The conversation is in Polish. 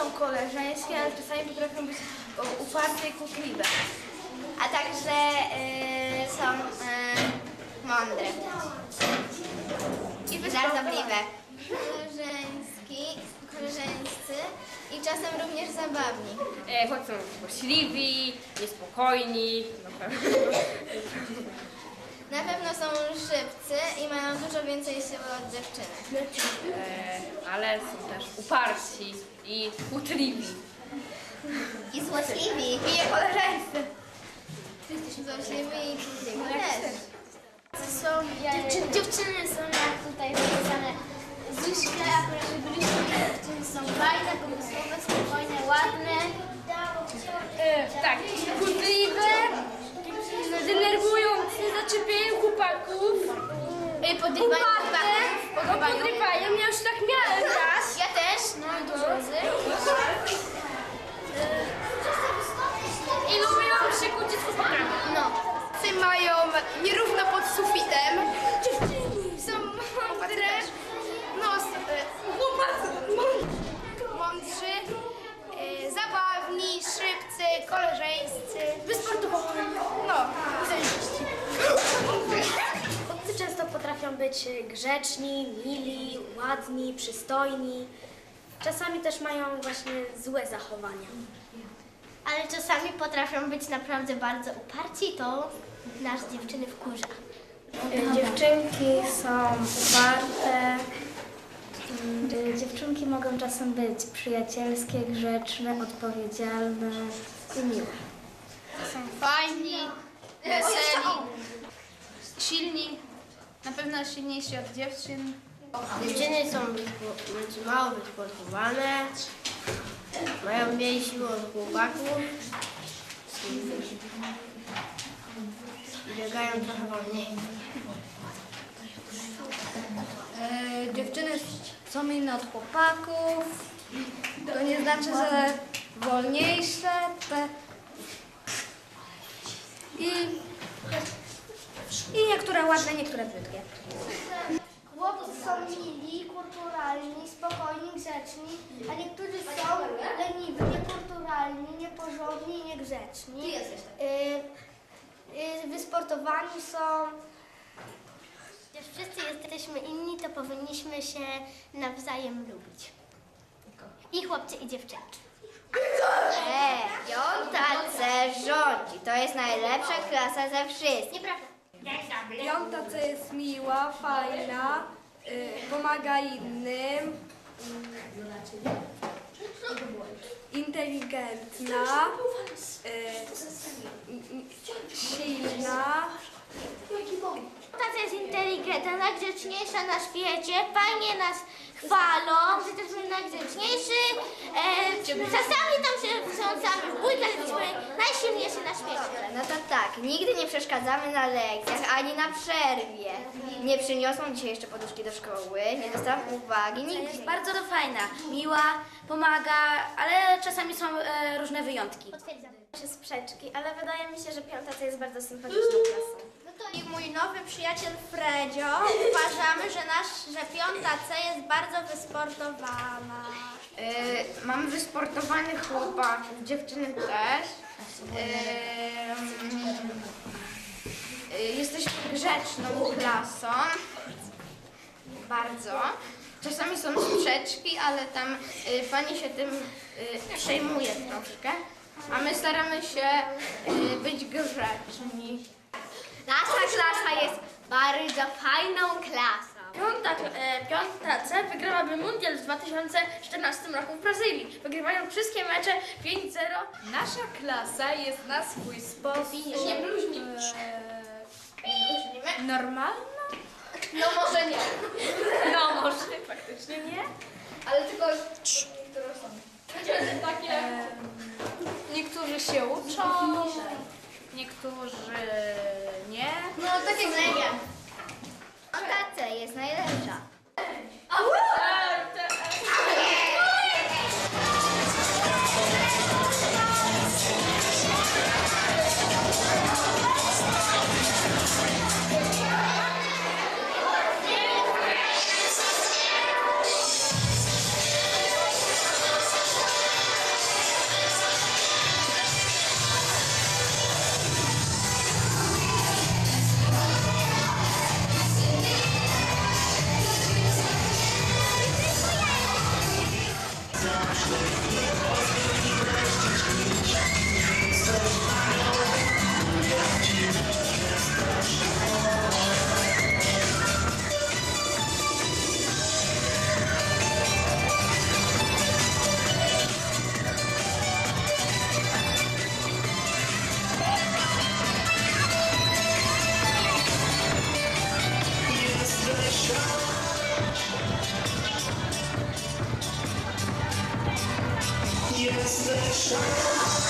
są koleżeńskie, ale czasami potrafią być uparte i kłótliwe. A także y, są y, mądre. I żartobliwe. Koleżeński, koleżeńscy i czasem również zabawni. E, choć są złośliwi, niespokojni, pewno. Na pewno są szybcy i mają dużo więcej siły od dziewczyny. E, ale są też uparci i kłótliwi. I złośliwi. I niekoleżeńscy. Złośliwi i kłótliwi też. Są, dziewczyny, dziewczyny są jak tutaj napisane Zuśka, akurat byliśmy dziewczyny są fajne, pomysłowe, spokojne, ładne. E, tak, Podrywają uparte, podrywają. Ja już tak być grzeczni, mili, ładni, przystojni. Czasami też mają właśnie złe zachowania. Ale czasami potrafią być naprawdę bardzo uparci, to nasz dziewczyny wkurza. Dziewczynki są uparte. Dziewczynki mogą czasem być przyjacielskie, grzeczne, odpowiedzialne i miłe. Fajni, weseli, silni. Na pewno silniejsi od dziewczyn. Dziewczyny są być mało wysportowane, mają mniej siły od chłopaków i biegają trochę wolniej. E, dziewczyny są inne od chłopaków. To nie znaczy, że wolniejsze. Te... I niektóre ładne, niektóre brzydkie. Chłopcy są mili, kulturalni, spokojni, grzeczni, a niektórzy są leniwi, niekulturalni, nieporządni i niegrzeczni. Ty jesteś y, y, Wysportowani są. Jak wszyscy jesteśmy inni, to powinniśmy się nawzajem lubić. I chłopcy, i dziewczęta. Piąta C rządzi. To jest najlepsza klasa ze wszystkich. Nieprawda. Piąta, co jest miła, fajna, y, pomaga innym, y, inteligentna, y, silna. Taca jest inteligentna, najgrzeczniejsza na świecie, fajnie nas chwalą, że jesteśmy najgrzeczniejsi. E, czasami tam się wtrącamy w bójkę, że jesteśmy najsilniejsi na świecie. No to tak, nigdy nie przeszkadzamy na lekcjach ani na przerwie. Nie przyniosą dzisiaj jeszcze poduszki do szkoły, nie dostałam uwagi, nigdy. Jest bardzo fajna, miła, pomaga, ale czasami są e, różne wyjątki. Potwierdzam. sprzeczki, ale wydaje mi się, że piąta to jest bardzo sympatyczną klasą. No i mój nowy przyjaciel Fredzio, uważamy, że nasz, że piąta C jest bardzo wysportowana. E, mamy wysportowanych chłopaków, dziewczyny też. E, e, jesteśmy grzeczną klasą. Bardzo. Czasami są sprzeczki, ale tam e, pani się tym e, przejmuje troszkę. A my staramy się e, być grzeczni. Nasza klasa jest bardzo fajną klasą. Piąta, e, piąta C wygrywałaby mundial w 2014 roku w Brazylii. Wygrywają wszystkie mecze 5-0. Nasza klasa jest na swój sposób Nie bluźnij. e, normalna. No może nie, No może faktycznie nie. ale tylko niektóre są. Takie... Niektórzy się uczą, niektórzy nie. No takie jak C jest najlepsza. A Shut up.